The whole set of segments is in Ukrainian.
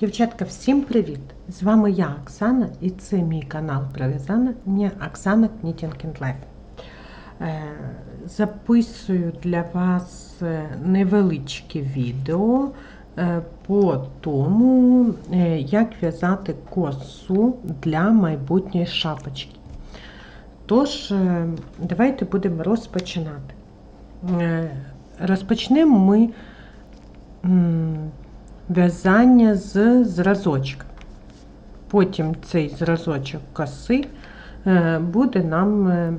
Дівчатка, всім привіт! З вами я, Оксана, і це мій канал про в'язання Оксана Knitting Life. Е, Записую для вас е, невеличке відео е, по тому, як в'язати косу для майбутньої шапочки. Тож, давайте будемо розпочинати. Розпочнемо ми в'язання з зразочка. Потім цей зразочок коси е, буде нам е,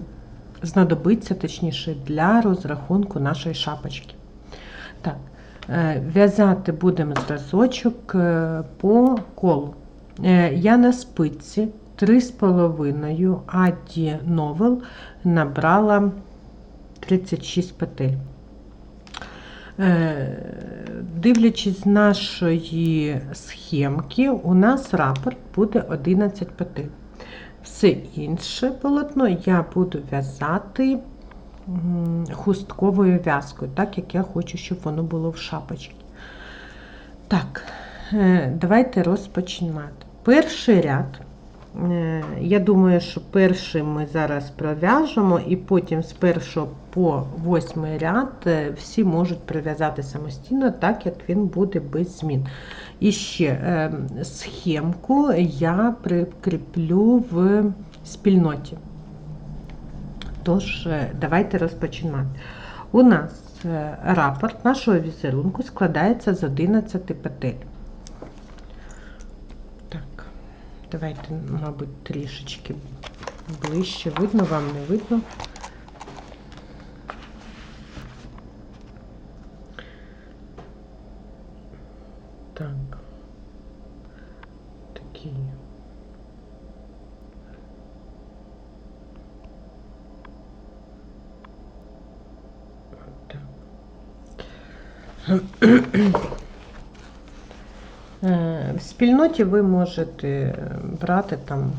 знадобиться, точніше, для розрахунку нашої шапочки. Так, е, в'язати будемо зразочок по колу. Я на спиці 3,5 Аді Новел набрала 36 петель. Е, Дивлячись нашої схемки, у нас рапорт буде 11 петель. Все інше полотно я буду в'язати хустковою в'язкою, так як я хочу, щоб воно було в шапочці. Так, е, давайте розпочинати. Перший ряд. Е, Я думаю, що перший ми зараз пров'яжемо, і потім з першого по восьмий ряд е, всі можуть прив'язати самостійно, так як він буде без змін. І ще е, схемку я прикріплю в спільноті. Тож, давайте розпочинати. У нас рапорт нашого візерунку складається з 11 петель. Так, давайте, мабуть, трішечки ближче. Видно, вам не видно. Так. Такі. Так. Е, В спільноті ви можете брати там,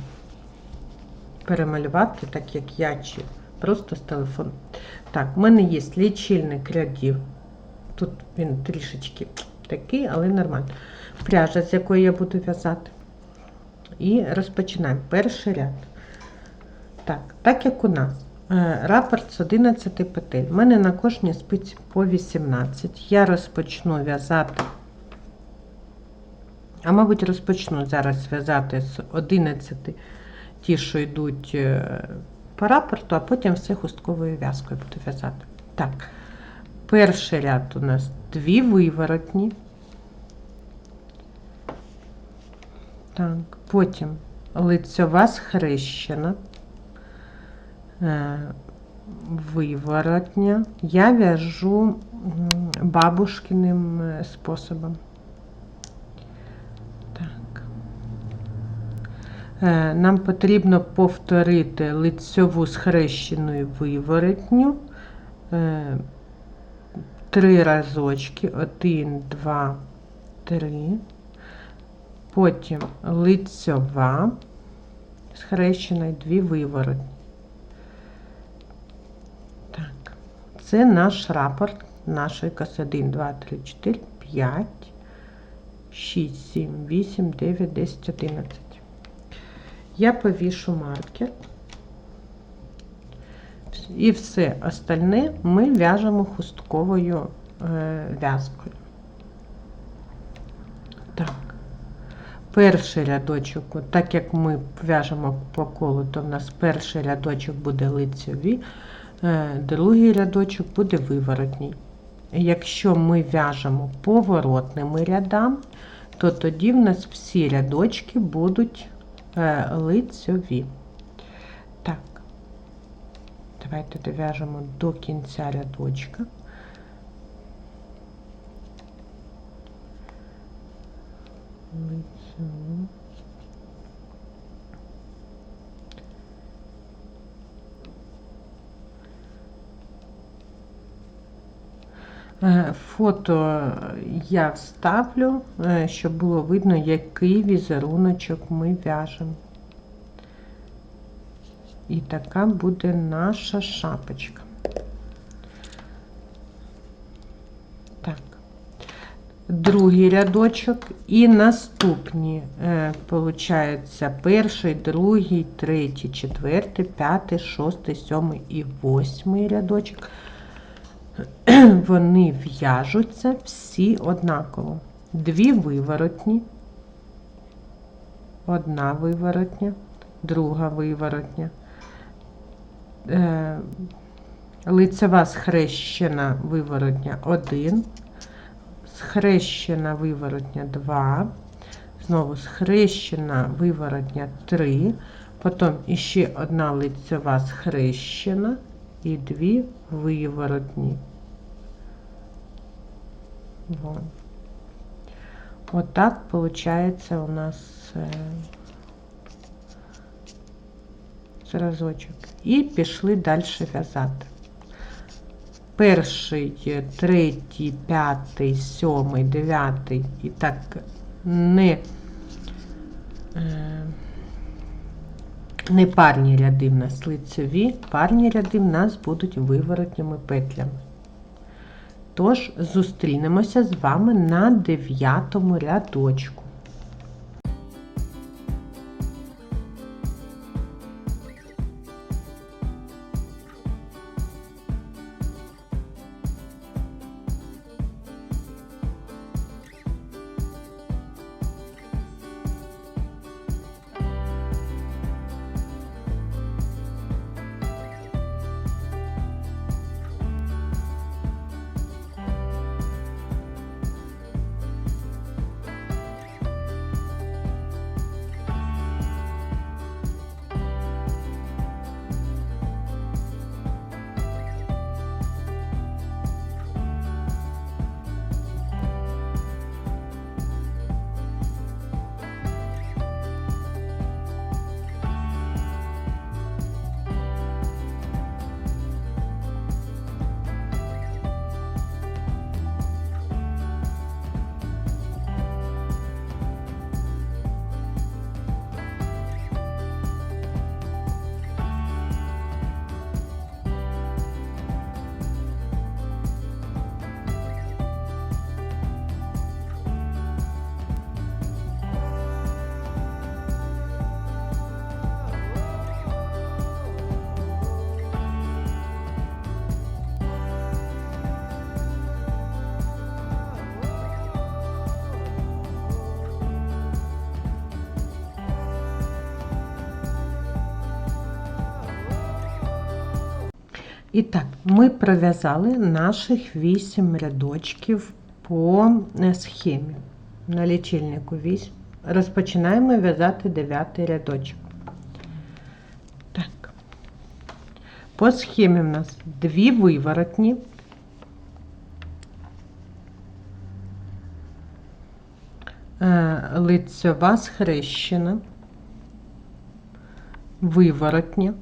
перемалювати, так як я, чи просто з телефону. Так, в мене є лічильник рядів. Тут він трішечки такий, але нормально. Пряжа, з якої я буду в'язати. І розпочинаємо перший ряд. Так, так як у нас е, рапорт з 11 петель. У мене на кожній спиці по 18. Я розпочну в'язати, а мабуть, розпочну зараз в'язати з 11 ті, що йдуть е, по рапорту, а потім все хустковою в'язкою буду в'язати. Так, перший ряд у нас дві виворотні. Так, потім лицьова схрещена, е, виворотня. Я в'яжу бабушкиним е, способом. Так. Е, Нам потрібно повторити лицьову схрещену виворотню. Е, Три разочки. Один, два, три. Потім лицьова, схрещена і дві виворотні. Так, це наш рапорт нашої коси 1, 2, 3, 4, 5, 6, 7, 8, 9, 10, 11. Я повішу маркер. І все остальне ми в'яжемо хустковою е, в'язкою. Так. Перший рядочок, так як ми в'яжемо по колу, то в нас перший рядочок буде лицьовий, е, другий рядочок буде виворотній. Якщо ми в'яжемо поворотними рядами, то тоді в нас всі рядочки будуть лицьові. Так, давайте дов'яжемо до кінця рядочка. Лицьові. Фото я вставлю, е, щоб було видно, який візеруночок ми в'яжемо. І така буде наша шапочка. Так. другий рядочок і наступні, е, получається, перший, другий, третій, четвертий, п'ятий, шостий, сьомий і восьмий рядочок. Вони в'яжуться всі однаково. Дві виворотні, одна виворотня, друга виворотня. Е, лицева схрещена виворотня 1, схрещена виворотня 2, знову схрещена виворотня 3, потім іще одна лицева схрещена і дві виворотні. Вон. Отак виходить у нас е, зразочок. І пішли далі в'язати. Перший, третій, п'ятий, сьомий, дев'ятий і так не, е, не парні ряди в нас лицеві, парні ряди в нас будуть виворотніми петлями. Тож зустрінемося з вами на дев'ятому рядочку. І так, ми пров'язали наших 8 рядочків по е, схемі. На лічильнику 8. Розпочинаємо в'язати 9 рядочок. Так. По схемі в нас дві виворотні. Е, Лицьова схрещена, виворотня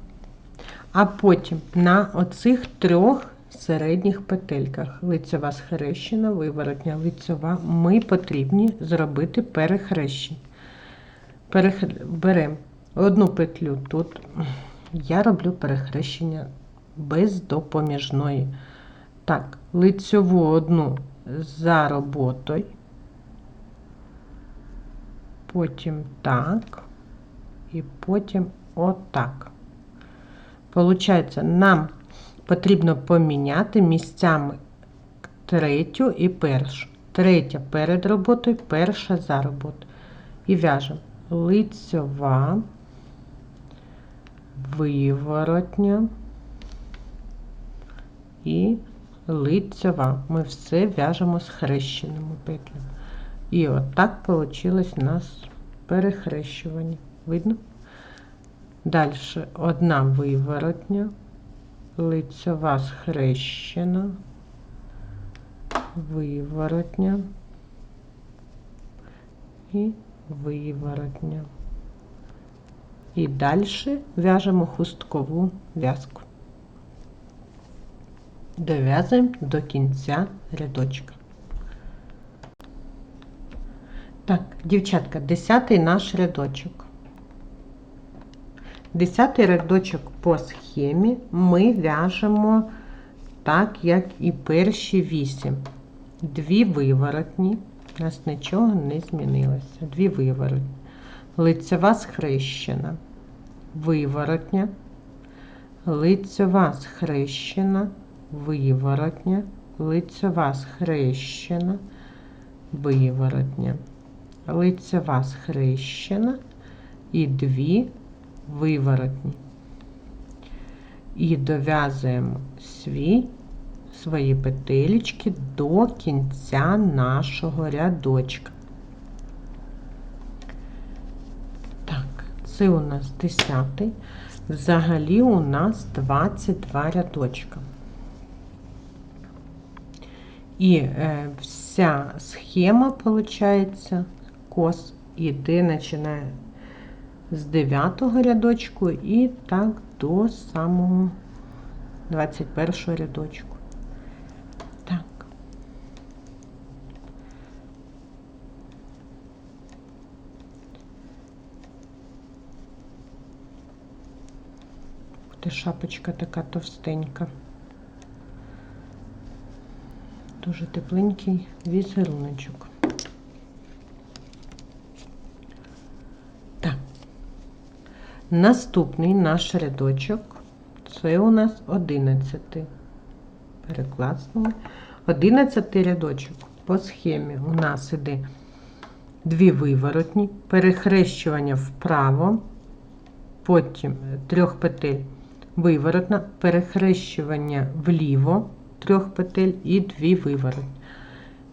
а потім на оцих трьох середніх петельках лицева схрещена, виворотня лицева, ми потрібні зробити перехрещення. Перех... Беремо одну петлю тут. Я роблю перехрещення без допоміжної. Так, лицеву одну за роботою, потім так, і потім отак. Получається, нам потрібно поміняти місцями третю і першу. Третя перед роботою, перша за роботою. І в'яжемо лицьова, виворотня і лицьова. Ми все в'яжемо з хрещеними петлями. І отак вийшло у нас перехрещування. Видно? Далі одна виворотня, лицева схрещена, виворотня і виворотня. І далі в'яжемо хусткову в'язку. Дов'язуємо до кінця рядочка. Так, дівчатка, десятий наш рядочок. Десятий рядочок по схемі ми в'яжемо так, як і перші вісім. Дві виворотні, У нас нічого не змінилося. Дві виворотні. Лицева схрещена, виворотня, лицева схрещена, виворотня, лицева схрещена, виворотня, лицева схрещена і дві виворотні. І дов'язуємо свій, свої петелечки до кінця нашого рядочка. Так, це у нас 10. Взагалі у нас 22 рядочка. І е, вся схема, виходить, кос іде, починає з 9 рядочку і так до самого 21 рядочку. Так. Ти шапочка така товстенька. Дуже тепленький візеруночок. Так. Наступний наш рядочок це у нас 11. Перекласнули. 11 рядочок по схемі у нас іде дві виворотні, перехрещування вправо, потім трьох петель виворотна, перехрещування вліво, трьох петель і дві виворотні.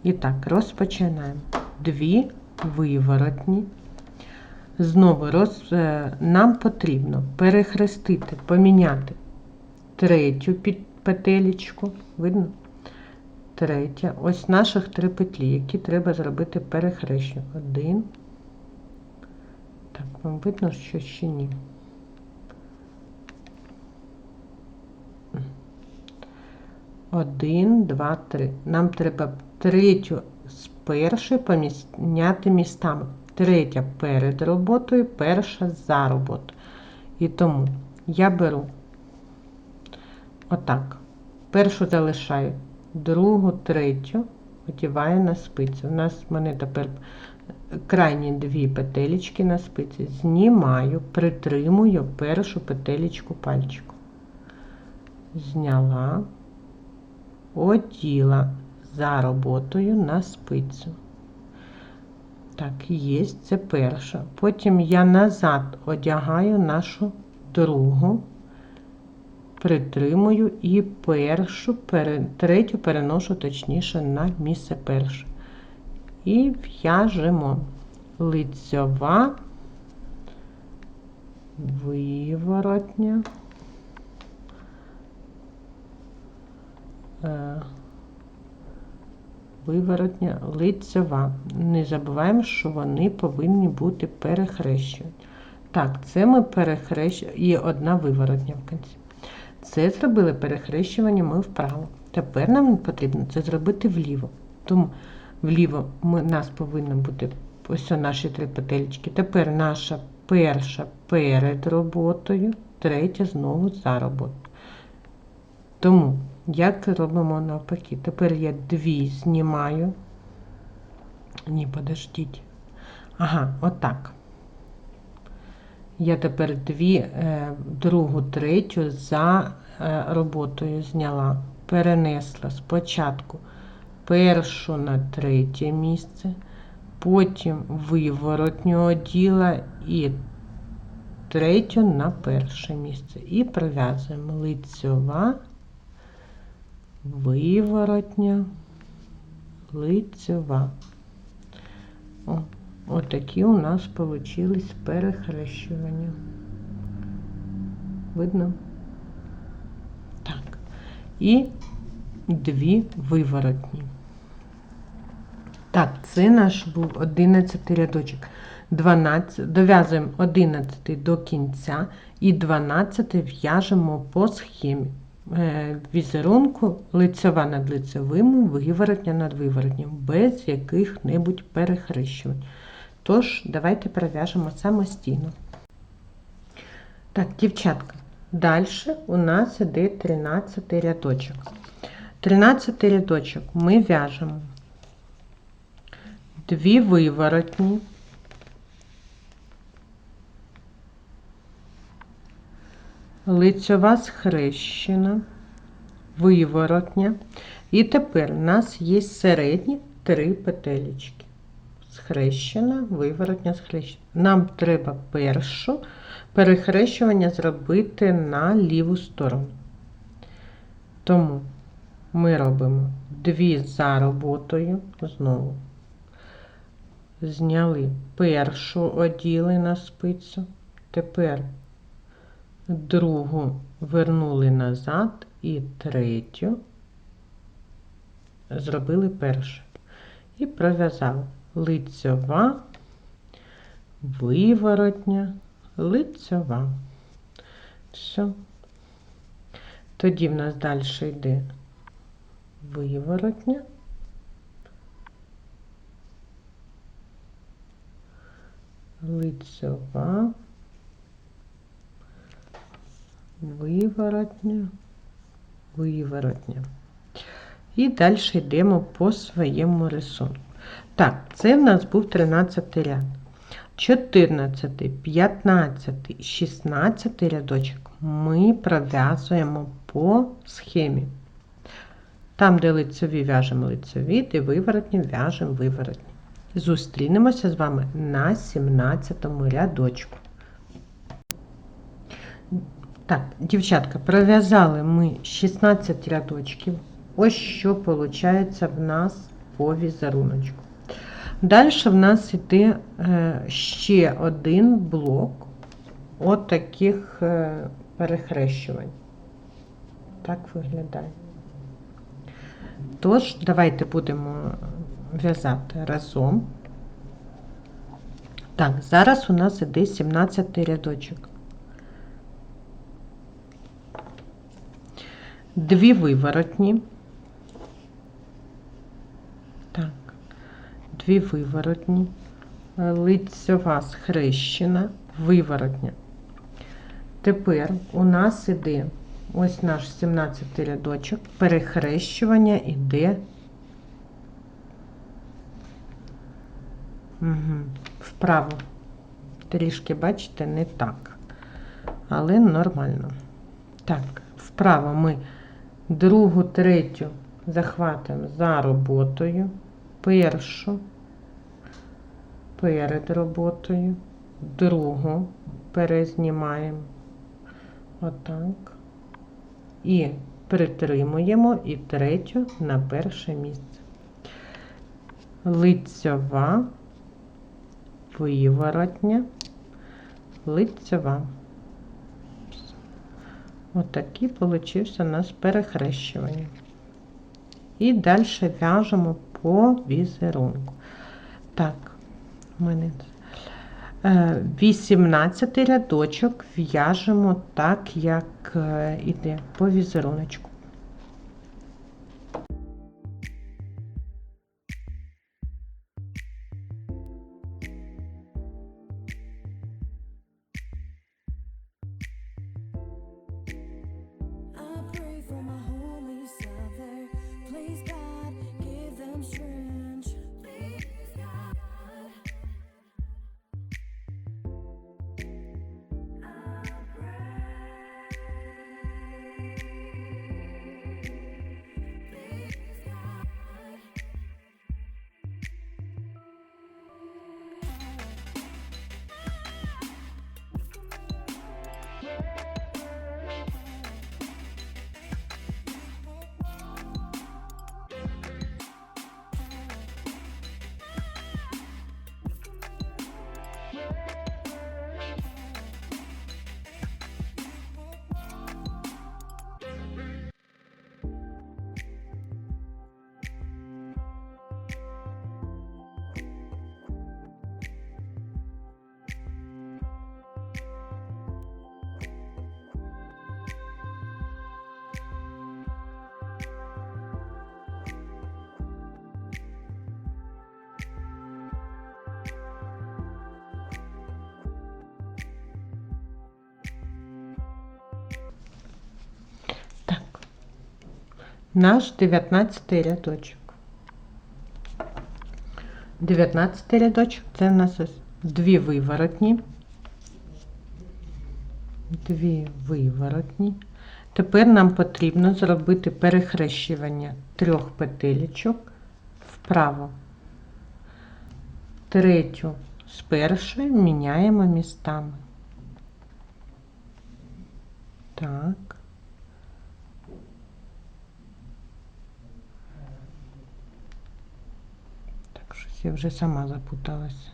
І так, розпочинаємо. Дві виворотні. Знову роз, е, нам потрібно перехрестити, поміняти третю під петелечку. Видно? Третя. Ось наших три петлі, які треба зробити перехрещення. Один. Так, вам видно, що ще ні. Один, два, три. Нам треба третю з першої поміняти містами. Третя перед роботою, перша за роботою. І тому я беру отак. Першу залишаю, другу, третю одіваю на спицю. У нас в мене тепер крайні дві петелечки на спиці. Знімаю, притримую першу петелечку пальчиком. Зняла, оділа за роботою на спицю. Так, є, це перша. Потім я назад одягаю нашу другу, притримую і першу, пере, третю переношу точніше на місце перше. І в'яжемо лицьова, виворотня. Виворотня лицева. Не забуваємо, що вони повинні бути перехрещені. Так, це ми перехрещуємо і одна виворотня в кінці. Це зробили перехрещування ми вправо. Тепер нам потрібно це зробити вліво. Тому вліво ми, нас повинно бути ось наші три петельки. Тепер наша перша перед роботою, третя знову за роботою. Тому як робимо навпаки? Тепер я дві знімаю. Ні, подождіть. Ага, отак. Я тепер дві, е, другу, третю за е, роботою зняла. Перенесла спочатку першу на третє місце, потім виворотню оділа і третю на перше місце. І прив'язуємо лицьова виворотня, лицева. О, отакі у нас получились перехрещування. Видно? Так. І дві виворотні. Так, це наш був 11 рядочок. 12, дов'язуємо 11 до кінця і 12 в'яжемо по схемі. Е, візерунку лицева над лицевим, виворотня над виворотням, без яких-небудь перехрещувань. Тож, давайте перев'яжемо самостійно. Так, дівчатка, далі у нас іде 13 рядочок. 13 рядочок ми в'яжемо дві виворотні, лицьова схрещена, виворотня. І тепер у нас є середні три петелечки. Схрещена, виворотня, схрещена. Нам треба першу перехрещування зробити на ліву сторону. Тому ми робимо дві за роботою знову. Зняли першу, оділи на спицю. Тепер другу вернули назад і третю зробили першу. І пров'язали лицьова, виворотня, лицьова. Все. Тоді в нас далі йде виворотня. Лицьова, виворотня, виворотня. І далі йдемо по своєму рисунку. Так, це в нас був 13 ряд. 14, 15, 16 рядочок ми пров'язуємо по схемі. Там, де лицеві в'яжемо лицеві, де виворотні в'яжемо виворотні. Зустрінемося з вами на 17 рядочку. Так, дівчатка, пров'язали ми 16 рядочків. Ось що виходить в нас по візеруночку. Далі в нас йде ще один блок от таких е, перехрещувань. Так виглядає. Тож, давайте будемо в'язати разом. Так, зараз у нас іде 17 рядочок. Дві виворотні. Так, дві виворотні, лицьова схрещена, виворотня. Тепер у нас іде ось наш 17 рядочок, перехрещування іде угу, вправо. Трішки, бачите, не так, але нормально. Так, вправо ми другу, третю захватуємо за роботою, першу перед роботою, другу перезнімаємо отак. І притримуємо і третю на перше місце. Лицьова, виворотня, лицьова. Отакий получився у нас перехрещування. І далі в'яжемо по візерунку. Так, у мене 18 рядочок в'яжемо так, як йде іде по візеруночку. Наш 19 рядочок. 19 рядочок це в нас ось дві виворотні. Дві виворотні. Тепер нам потрібно зробити перехрещування трьох петелечок вправо. Третю з першої міняємо містами. Так. Так, щось я вже сама запуталась.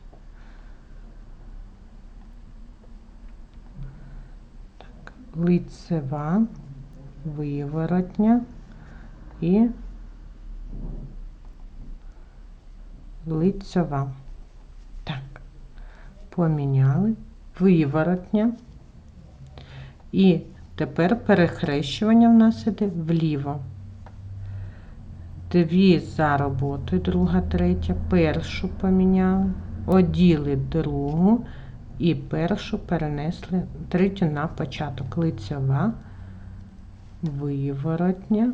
Так, лицева, виворотня і лицьова. Так, поміняли, виворотня. І тепер перехрещування в нас іде вліво. Дві за роботою, друга, третя, першу поміняли, оділи другу і першу перенесли третю на початок. Лицьова, виворотня,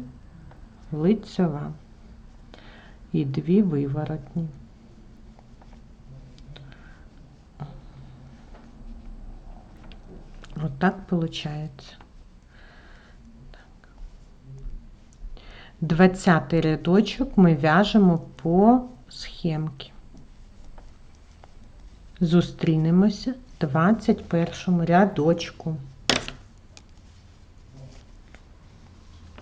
лицьова. І дві виворотні. Вот так получается. 20 рядочок ми в'яжемо по схемці. Зустрінемося в 21 рядочку.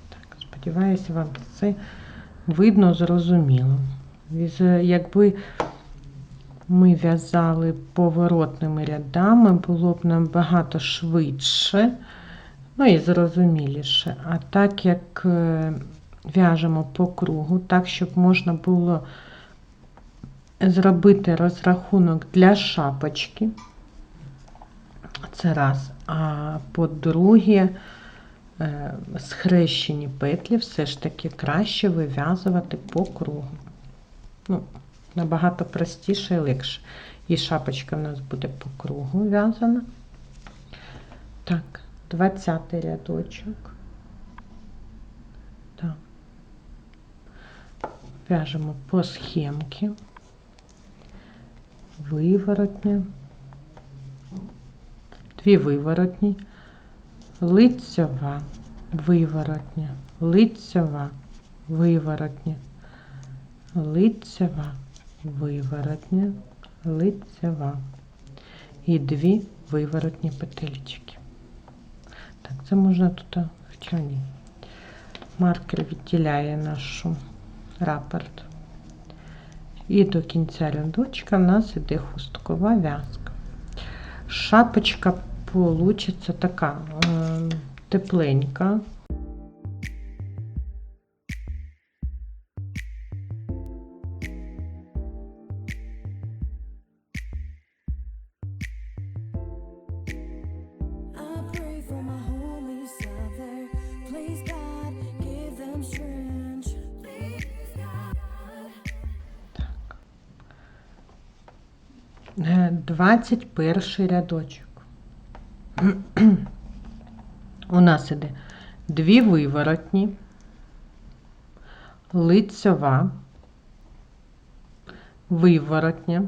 Так, сподіваюся, вам це видно, зрозуміло. Якби ми в'язали поворотними рядами, було б набагато швидше, ну і зрозуміліше. А так як е, в'яжемо по кругу, так, щоб можна було зробити розрахунок для шапочки. Це раз. А по-друге, е, схрещені петлі все ж таки краще вив'язувати по кругу. Ну, набагато простіше і легше. І шапочка в нас буде по кругу в'язана. Так, 20 рядочок. Так. В'яжемо по схемці. Виворотня. Дві виворотні. Лицьова, виворотня, лицьова, виворотня, лицьова, виворотня, лицьова. І дві виворотні петельчики. Так, це можна тут, а, хоча ні. Маркер відділяє нашу рапорт. І до кінця рядочка в нас іде хусткова в'язка. Шапочка получиться така тепленька. 21 рядочок. У нас іде дві виворотні, лицьова, виворотня.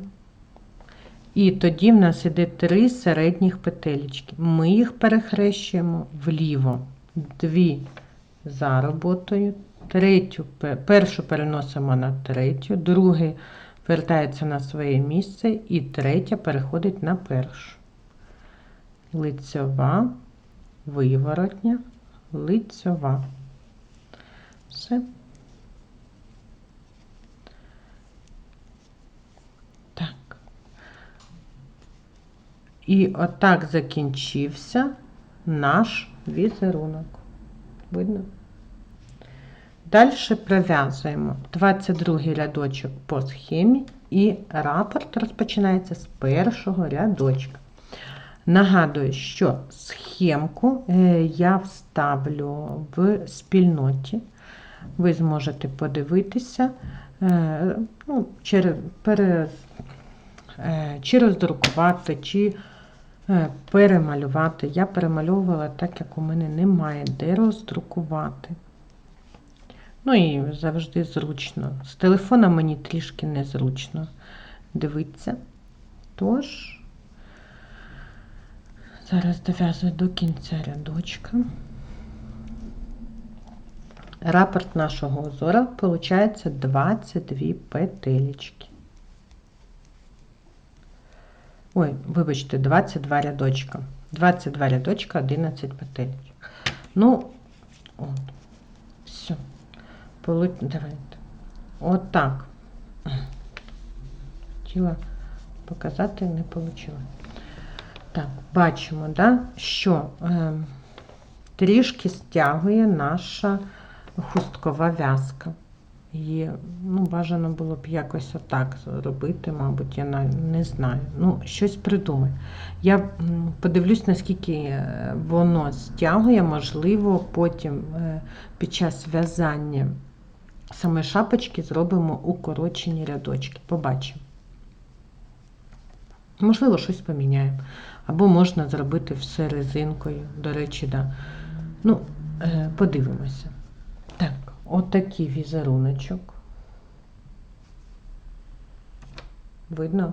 І тоді в нас іде три середніх петелечки. Ми їх перехрещуємо вліво. Дві за роботою, третю, першу переносимо на третю, другий вертається на своє місце і третя переходить на першу. Лицьова, виворотня, лицьова. Все. Так. І отак закінчився наш візерунок. Видно? Далі пров'язуємо 22 рядочок по схемі і рапорт розпочинається з першого рядочка. Нагадую, що схемку е, я вставлю в спільноті. Ви зможете подивитися, е, ну, чи, пере, е, чи роздрукувати, чи перемалювати. Я перемальовувала так, як у мене немає де роздрукувати. Ну і завжди зручно. З телефона мені трішки незручно дивитися. Тож, зараз дов'язую до кінця рядочка. Рапорт нашого узора виходить 22 петелечки. Ой, вибачте, 22 рядочка. 22 рядочка, 11 петелечок. Ну, от. Давайте. От так. Хотіла показати, не вийшло. Так, бачимо, да, що е, трішки стягує наша хусткова в'язка. І, ну, бажано було б якось отак зробити, мабуть, я не знаю. Ну, щось придумаю. Я подивлюсь, наскільки е, воно стягує, можливо, потім е, під час в'язання саме шапочки зробимо укорочені рядочки. Побачимо. Можливо, щось поміняємо. Або можна зробити все резинкою. До речі, да. Ну, е, подивимося. Так, отакий візеруночок. Видно?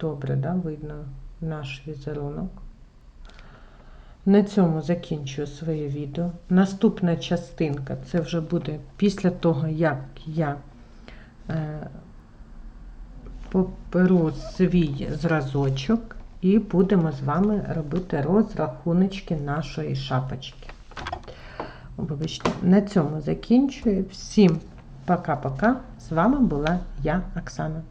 Добре, да? Видно наш візерунок. На цьому закінчую своє відео. Наступна частинка це вже буде після того, як я е, поперу свій зразочок і будемо з вами робити розрахуночки нашої шапочки. Вибачте, на цьому закінчую. Всім пока-пока. З вами була я, Оксана.